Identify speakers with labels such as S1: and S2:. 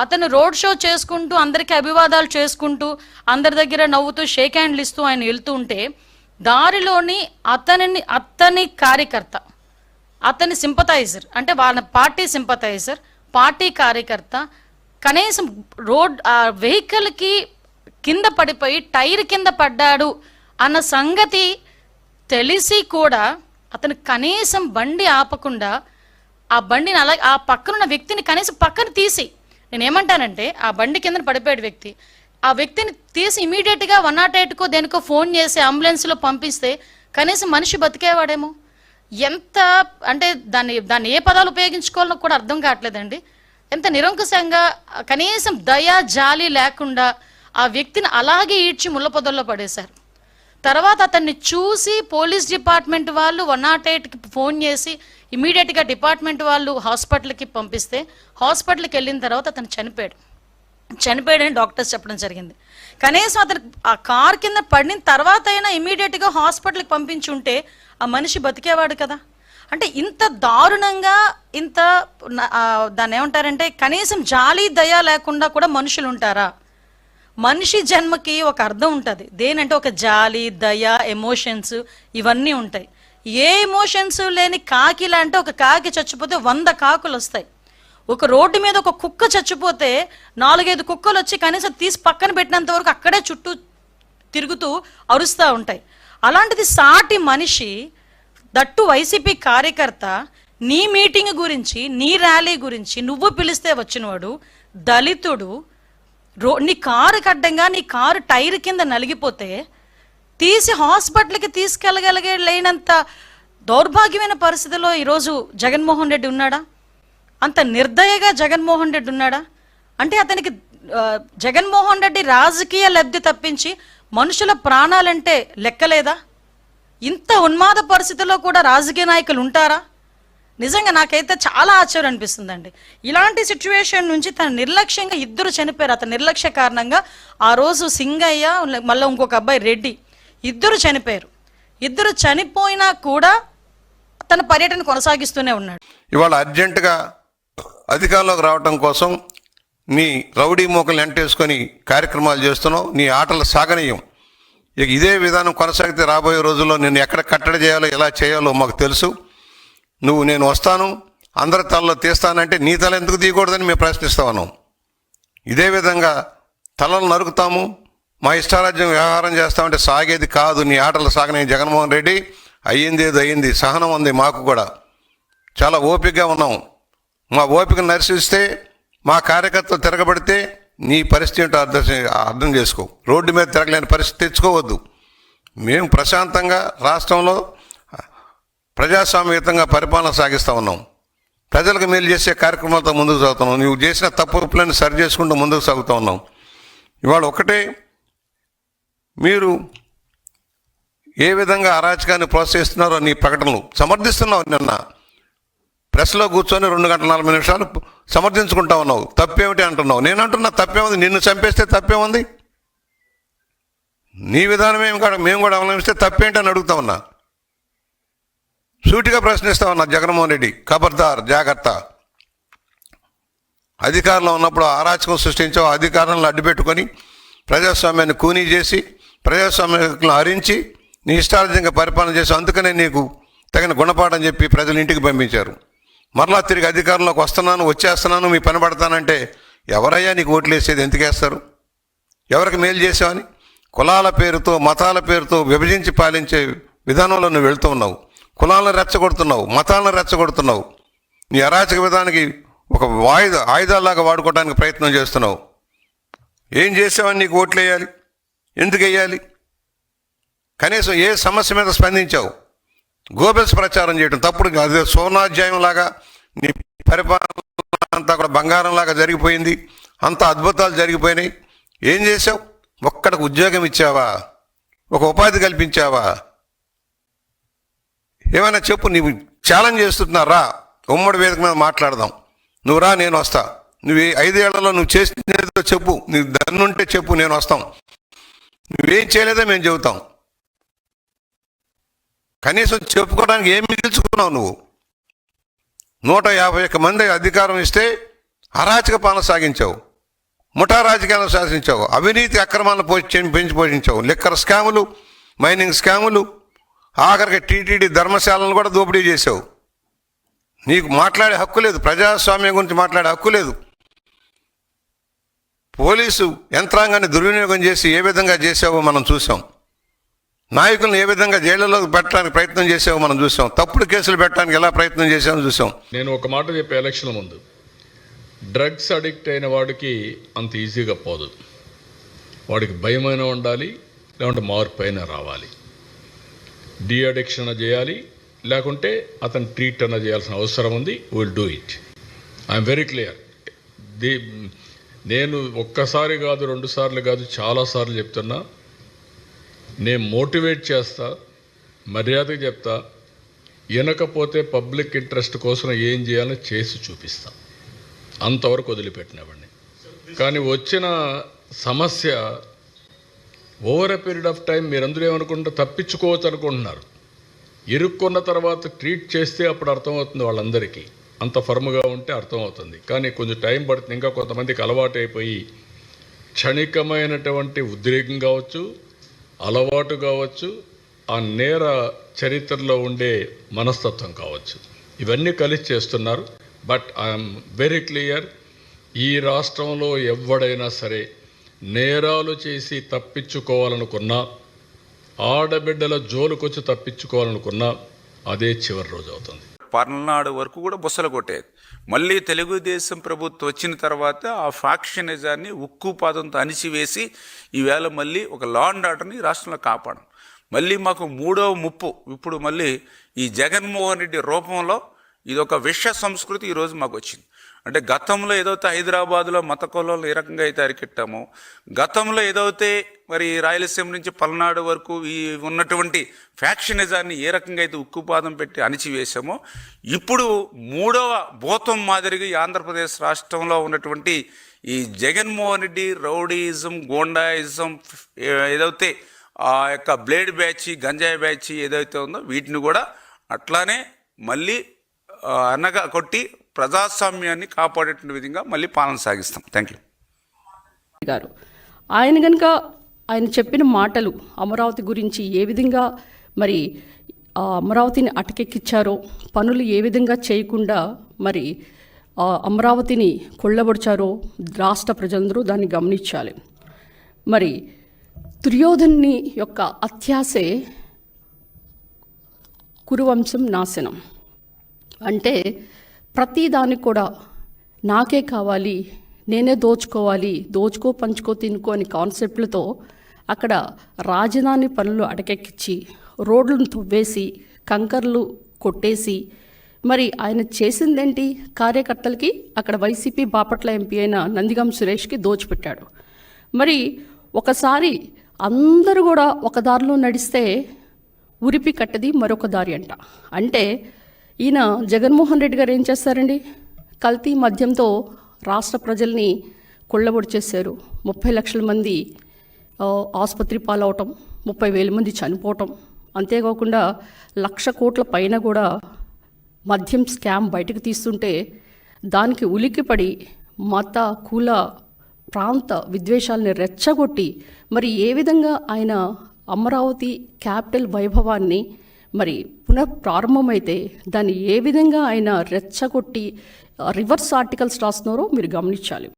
S1: అతను road show చేసుకుంటూ అందరికీ అభివాదాలు చేసుకుంటూ అందరి దగ్గర నవ్వుతూ షేక్ హ్యాండ్లు ఇస్తూ ఆయన వెళ్తూ ఉంటే దారిలోని అతనిని అతని కార్యకర్త అతని సింపథైజర్ అంటే వాళ్ళ పార్టీ సింపథైజర్ పార్టీ కార్యకర్త కనీసం రోడ్ ఆ వెహికల్కి కింద పడిపోయి టైర్ కింద పడ్డాడు అన్న సంగతి తెలిసి కూడా అతను కనీసం బండి ఆపకుండా ఆ బండిని అలా ఆ పక్కనున్న వ్యక్తిని కనీసం పక్కన తీసి నేను ఏమంటానంటే ఆ బండి కింద పడిపోయాడు వ్యక్తి. ఆ వ్యక్తిని తీసి ఇమీడియట్గా వన్ నాట్ ఎయిట్కో దేనికో ఫోన్ చేసి అంబులెన్స్లో పంపిస్తే కనీసం మనిషి బతికేవాడేమో? ఎంత అంటే దాన్ని దాన్ని ఏ పదాలు ఉపయోగించుకోవాలో కూడా అర్థం కావట్లేదండి. ఎంత నిరంకుశంగా కనీసం దయ జాలి లేకుండా ఆ వ్యక్తిని అలాగే ఈడ్చి ముళ్ళపొదల్లో పడేశారు. తర్వాత అతన్ని చూసి పోలీస్ డిపార్ట్మెంట్ వాళ్ళు వన్ నాట్ ఎయిట్కి ఫోన్ చేసి ఇమీడియట్గా డిపార్ట్మెంట్ వాళ్ళు హాస్పిటల్కి పంపిస్తే హాస్పిటల్కి వెళ్ళిన తర్వాత అతను చనిపోయాడు. చనిపోయాడని డాక్టర్స్ చెప్పడం జరిగింది. కనీసం అతను ఆ కార్ కింద పడిన తర్వాత అయినా ఇమీడియట్గా హాస్పిటల్కి పంపించి ఉంటే ఆ మనిషి బతికేవాడు కదా. అంటే ఇంత దారుణంగా ఇంత దాన్ని ఏమంటారంటే కనీసం జాలి దయ లేకుండా కూడా మనుషులు ఉంటారా? మనిషి జన్మకి ఒక అర్థం ఉంటుంది. దేనంటే ఒక జాలి దయ ఎమోషన్స్ ఇవన్నీ ఉంటాయి. ఏ ఎమోషన్స్ లేని కాకిలా అంటే ఒక కాకి చచ్చిపోతే వంద కాకులు వస్తాయి. ఒక రోడ్డు మీద ఒక కుక్క చచ్చిపోతే నాలుగైదు కుక్కలు వచ్చి కనీసం తీసి పక్కన పెట్టినంత వరకు అక్కడే చుట్టూ తిరుగుతూ అరుస్తూ ఉంటాయి. అలాంటిది సాటి మనిషి దట్టు వైసీపీ కార్యకర్త నీ మీటింగ్ గురించి నీ ర్యాలీ గురించి నువ్వు పిలిస్తే వచ్చినవాడు దళితుడు రో నీ కారు కడ్డంగా నీ కారు టైర్ కింద నలిగిపోతే తీసి హాస్పిటల్కి తీసుకెళ్ళగలిగే లేనంత దౌర్భాగ్యమైన పరిస్థితిలో ఈరోజు జగన్మోహన్ రెడ్డి ఉన్నాడా? అంత నిర్దయగా జగన్మోహన్ రెడ్డి ఉన్నాడా? అంటే అతనికి జగన్మోహన్ రెడ్డి రాజకీయ లబ్ధి తప్పించి మనుషుల ప్రాణాలంటే లెక్కలేదా? ఇంత ఉన్మాద పరిస్థితిలో కూడా రాజకీయ నాయకులు ఉంటారా? నిజంగా నాకైతే చాలా ఆశ్చర్యం అనిపిస్తుందండి. ఇలాంటి సిచ్యువేషన్ నుంచి తన నిర్లక్ష్యంగా ఇద్దరు చనిపోయారు. అతని నిర్లక్ష్య కారణంగా ఆ రోజు సింగయ్య మళ్ళీ ఇంకొక అబ్బాయి రెడ్డి ఇద్దరు చనిపోయారు. ఇద్దరు చనిపోయినా కూడా తన పర్యటన కొనసాగిస్తూనే ఉన్నాడు.
S2: ఇవాళ అర్జెంటుగా అధికారంలోకి రావటం కోసం నీ రౌడీ మూకల్ని ఎంటేసుకొని కార్యక్రమాలు చేస్తున్నావు నీ ఆటలు సాగనీయం. ఇక ఇదే విధానం కొనసాగితే రాబోయే రోజుల్లో నేను ఎక్కడ కట్టడి చేయాలో ఎలా చేయాలో మాకు తెలుసు. నువ్వు నేను వస్తాను అందరి తలలో తీస్తానంటే నీ తల ఎందుకు తీయకూడదని మేము ప్రశ్నిస్తా ఉన్నాం. ఇదే విధంగా తలలు నరుకుతాము మా ఇష్టారాజ్యం వ్యవహారం చేస్తామంటే సాగేది కాదు. నీ ఆటలు సాగనే జగన్మోహన్ రెడ్డి. అయ్యింది ఏదో అయ్యింది. సహనం ఉంది మాకు కూడా. చాలా ఓపికగా ఉన్నాం. మా ఓపిక నర్శిస్తే మా కార్యకర్తలు తిరగబడితే నీ పరిస్థితి ఏంటో అర్థం అర్థం చేసుకో. రోడ్డు మీద తిరగలేని పరిస్థితి తెచ్చుకోవద్దు. మేము ప్రశాంతంగా రాష్ట్రంలో ప్రజాస్వామ్యతంగా పరిపాలన సాగిస్తూ ఉన్నాం. ప్రజలకు మేలు చేసే కార్యక్రమాలతో ముందుకు సాగుతున్నాం నువ్వు చేసిన తప్పులను సరి చేసుకుంటూ ముందుకు సాగుతూ ఉన్నాం. ఇవాళ ఒకటే మీరు ఏ విధంగా అరాచకాన్ని ప్రోత్సహిస్తున్నారో నీ ప్రకటనలు సమర్థిస్తున్నావు నిన్న. ప్రెస్లో కూర్చొని రెండు గంటల నలభై నిమిషాలు సమర్థించుకుంటా ఉన్నావు. తప్పేమిటి అంటున్నావు? నేను అంటున్నా తప్పేముంది? నిన్ను చంపేస్తే తప్పేముంది? నీ విధానం ఏమి కాదు. మేము కూడా అవలంబిస్తే తప్పేంటి అని అడుగుతా ఉన్నా. సూటిగా ప్రశ్నిస్తా ఉన్నా జగన్మోహన్ రెడ్డి. ఖబర్దార్ జాగ్రత్త. అధికారంలో ఉన్నప్పుడు అరాచకం సృష్టించావు. అధికారంలో అడ్డుపెట్టుకొని ప్రజాస్వామ్యాన్ని కూనీ చేసి ప్రజాస్వామ్యాలను హరించి నీ ఇష్టార్థంగా పరిపాలన చేసి అందుకనే నీకు తగిన గుణపాఠం చెప్పి ప్రజలు ఇంటికి పంపించారు. మరలా తిరిగి అధికారంలోకి వస్తున్నాను వచ్చేస్తున్నాను మీ పని పడతానంటే ఎవరయ్యా నీకు ఓట్లు వేసేది ఎందుకు వేస్తారు? ఎవరికి మేలు చేసావని కులాల పేరుతో మతాల పేరుతో విభజించి పాలించే విధానంలో నువ్వు వెళ్తూ ఉన్నావు. కులాలను రెచ్చగొడుతున్నావు మతాలను రెచ్చగొడుతున్నావు. నీ అరాచక విధానానికి ఒక వాయుధ ఆయుధాలాగా వాడుకోవడానికి ప్రయత్నం చేస్తున్నావు. ఏం చేసావని నీకు ఓట్లు వేయాలి ఎందుకు వేయాలి? కనీసం ఏ సమస్య మీద స్పందించావు? గోబెల్స్ ప్రచారం చేయడం తప్పుడు అదే సోనాధ్యాయం లాగా నీ పరిపాలన అంతా కూడా బంగారం లాగా జరిగిపోయింది. అంత అద్భుతాలు జరిగిపోయినాయి. ఏం చేసావు ఒక్కడికి ఉద్యోగం ఇచ్చావా? ఒక ఉపాధి కల్పించావా? ఏమైనా చెప్పు నీవు ఛాలెంజ్ చేస్తున్నా రా. ఉమ్మడి వేదిక మీద మాట్లాడదాం. నువ్వు రా నేను వస్తా. నువ్వు ఐదేళ్ళలో నువ్వు చేసినదో చెప్పు. నీకు దన్నుంటే చెప్పు నేను వస్తాం. నువ్వేం చేయలేదో మేము చెబుతాం. కనీసం చెప్పుకోవడానికి ఏం మిగిల్చుకున్నావు నువ్వు? నూట యాభై ఒక్క మంది అధికారం ఇస్తే అరాచక పాలన సాగించావు. ముఠా రాజకీయాలను శాసించావు. అవినీతి అక్రమాలను పోషి పెంచి పోషించావు. లిక్కర్ స్కాములు మైనింగ్ స్కాములు ఆఖరికి టీటీడీ ధర్మశాలను కూడా దోపిడీ చేసావు నీకు మాట్లాడే హక్కు లేదు. ప్రజాస్వామ్యం గురించి మాట్లాడే హక్కు లేదు. పోలీసు యంత్రాంగాన్ని దుర్వినియోగం చేసి ఏ విధంగా చేసావో మనం చూసాం నాయకులను ఏ విధంగా జైళ్ళలో పెట్టడానికి ప్రయత్నం చేసావో మనం చూసాం తప్పుడు కేసులు పెట్టడానికి ఎలా ప్రయత్నం చేసామో చూసాం
S3: నేను ఒక మాట చెప్పే ఎలక్షన్ల ముందు డ్రగ్స్ అడిక్ట్ అయిన వాడికి అంత ఈజీగా పోదు. వాడికి భయమైన ఉండాలి లేకుంటే మార్పు అయినా రావాలి. డీ అడిక్షన్ చేయాలి లేకుంటే అతను ట్రీట్ అన్న చేయాల్సిన అవసరం ఉంది. Will do it I'm very clear the నేను ఒక్కసారి కాదు రెండు సార్లు కాదు చాలాసార్లు చెప్తున్నా. నేను మోటివేట్ చేస్తా మర్యాదగా చెప్తా. వినకపోతే పబ్లిక్ ఇంట్రెస్ట్ కోసం ఏం చేయాలో చేసి చూపిస్తా. అంతవరకు వదిలిపెట్టినవాడిని కానీ వచ్చిన సమస్య over a period of time మీరందరూ ఏమనుకుంటే తప్పించుకోవచ్చు అనుకుంటున్నారు. ఇరుక్కున్న తర్వాత ట్రీట్ చేస్తే అప్పుడు అర్థమవుతుంది వాళ్ళందరికీ. అంత ఫర్మ్గా ఉంటే అర్థమవుతుంది. కానీ కొంచెం టైం పడుతుంది. ఇంకా కొంతమందికి అలవాటు అయిపోయి క్షణికమైనటువంటి ఉద్రేకం కావచ్చు అలవాటు కావచ్చు ఆ నేర చరిత్రలో ఉండే మనస్తత్వం కావచ్చు. ఇవన్నీ కలిసి చేస్తున్నారు. బట్ ఐఎమ్ వెరీ క్లియర్ ఈ రాష్ట్రంలో ఎవడైనా సరే నేరాలు చేసి తప్పించుకోవాలనుకున్నా ఆడబిడ్డల జోలుకొచ్చి తప్పించుకోవాలనుకున్నా అదే చివరి రోజు అవుతుంది.
S4: పర్నాడు వరకు కూడా బుసలు కొట్టేది. మళ్ళీ తెలుగుదేశం ప్రభుత్వం వచ్చిన తర్వాత ఆ ఫ్యాక్షనిజాన్ని ఉక్కు పాదంతో అణిచివేసి ఈవేళ మళ్ళీ ఒక లా అండ్ ఆర్డర్ని రాష్ట్రంలో కాపాడం. మళ్ళీ మాకు మూడవ ముప్పు. ఇప్పుడు మళ్ళీ ఈ జగన్మోహన్ రెడ్డి రూపంలో ఇది ఒక విష సంస్కృతి ఈరోజు మాకు వచ్చింది. అంటే గతంలో ఏదైతే హైదరాబాద్లో మత కులంలో ఏ రకంగా అయితే అరికెట్టామో గతంలో ఏదైతే మరి రాయలసీమ నుంచి పల్నాడు వరకు ఈ ఉన్నటువంటి ఫ్యాక్షనిజాన్ని ఏ రకంగా అయితే ఉక్కుపాదం పెట్టి అణిచివేశామో ఇప్పుడు మూడవ భూతం మాదిరిగా ఈ ఆంధ్రప్రదేశ్ రాష్ట్రంలో ఉన్నటువంటి ఈ జగన్మోహన్ రెడ్డి రౌడీయిజం గోండాయిజం ఏదైతే ఆ యొక్క బ్లేడ్ బ్యాచ్ గంజాయి బ్యాచ్ ఏదైతే ఉందో వీటిని కూడా అట్లానే మళ్ళీ అనగా కొట్టి ప్రజాస్వామ్యాన్ని కాపాడేటువంటి విధంగా మళ్ళీ పాలన సాగిస్తాం. థ్యాంక్ యూ
S5: గారు ఆయన కనుక ఆయన చెప్పిన మాటలు అమరావతి గురించి ఏ విధంగా మరి ఆ అమరావతిని అటకెక్కిచ్చారో పనులు ఏ విధంగా చేయకుండా మరి అమరావతిని కొళ్ళబడిచారో రాష్ట్ర ప్రజలందరూ దాన్ని గమనించాలి. మరి దుర్యోధన్ని యొక్క అత్యాసే కురువంశం నాశనం. అంటే ప్రతిదానికి కూడా నాకే కావాలి నేనే దోచుకోవాలి దోచుకో పంచుకో తినుకో అనే కాన్సెప్ట్లతో అక్కడ రాజధాని పనులు అడకెక్కించి రోడ్లను తవ్వేసి కంకర్లు కొట్టేసి మరి ఆయన చేసిందేంటి? కార్యకర్తలకి అక్కడ వైసీపీ బాపట్ల ఎంపీ అయిన నందిగం సురేష్కి దోచిపెట్టాడు. మరి ఒకసారి అందరూ కూడా ఒక దారిలో నడిస్తే ఉరిపి కట్టది మరొక దారి అంట. అంటే ఈయన జగన్మోహన్ రెడ్డి గారు ఏం చేస్తారండి? కల్తీ మద్యంతో రాష్ట్ర ప్రజల్ని కొళ్ళబొడి చేశారు. ముప్పై లక్షల మంది ఆసుపత్రి పాలవటం ముప్పై వేల మంది చనిపోవటం. అంతేకాకుండా లక్ష కోట్ల పైన కూడా మద్యం స్కామ్ బయటకు తీస్తుంటే దానికి ఉలిక్కిపడి మత కుల ప్రాంత విద్వేషాలని రెచ్చగొట్టి మరి ఏ విధంగా ఆయన అమరావతి క్యాపిటల్ వైభవాన్ని మరి పునః ప్రారంభమైతే దాన్ని ఏ విధంగా ఆయన రెచ్చగొట్టి రివర్స్ ఆర్టికల్స్ రాస్తున్నారో మీరు గమనించాలి.